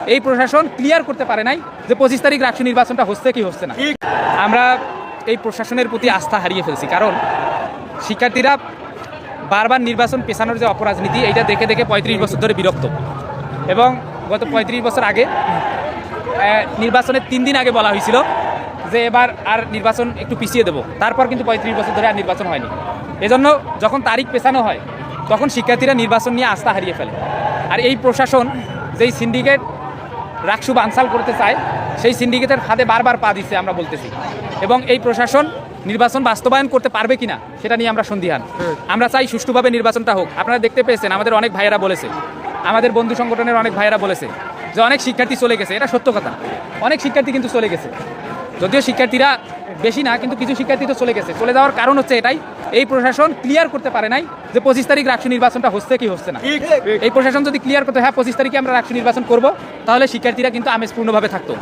এই প্রশাসন ক্লিয়ার করতে পারে নাই যে পঁচিশ তারিখ রাষ্ট্র নির্বাচনটা হচ্ছে কি হচ্ছে না। আমরা এই প্রশাসনের প্রতি আস্থা হারিয়ে ফেলছি, কারণ শিক্ষার্থীরা বারবার নির্বাচন পেছানোর যে অপরাজনীতি, এইটা দেখে দেখে পঁয়ত্রিশ বছর ধরে বিরক্ত। এবং গত পঁয়ত্রিশ বছর আগে নির্বাচনের তিন দিন আগে বলা হয়েছিল যে এবার আর নির্বাচন একটু পিছিয়ে দেবো। তারপর কিন্তু পঁয়ত্রিশ বছর ধরে আর নির্বাচন হয়নি। এজন্য যখন তারিখ পেছানো হয়, তখন শিক্ষার্থীরা নির্বাচন নিয়ে আস্থা হারিয়ে ফেলে। আর এই প্রশাসন, যেই সিন্ডিকেট রাকসু বানসাল করতে চায়, সেই সিন্ডিকেটের ফাঁদে বারবার পা দিচ্ছে আমরা বলতেছি। এবং এই প্রশাসন নির্বাচন বাস্তবায়ন করতে পারবে কিনা, সেটা নিয়ে আমরা সন্দিহান। আমরা চাই সুষ্ঠুভাবে নির্বাচনটা হোক। আপনারা দেখতে পেয়েছেন, আমাদের অনেক ভাইয়েরা বলেছে। আমাদের বন্ধু সংগঠনের অনেক ভাইয়েরা বলেছে যে অনেক শিক্ষার্থী চলে গেছে, এটা সত্য কথা। অনেক শিক্ষার্থী কিন্তু চলে গেছে। যদিও শিক্ষার্থীরা বেশি না কিন্তু কিছু শিক্ষার্থী তো চলে গেছে। চলে যাওয়ার কারণ হচ্ছে এটাই। এই প্রশাসন ক্লিয়ার করতে পারে নাই যে পঁচিশ তারিখ রাষ্ট্র নির্বাচনটা হচ্ছে কি হচ্ছে না। এই প্রশাসন যদি ক্লিয়ার করতে হ্যাঁ পঁচিশ তারিখে আমরা রাষ্ট্র নির্বাচন করব তাহলে শিক্ষার্থীরা কিন্তু আমেজপূর্ণভাবে থাকতো।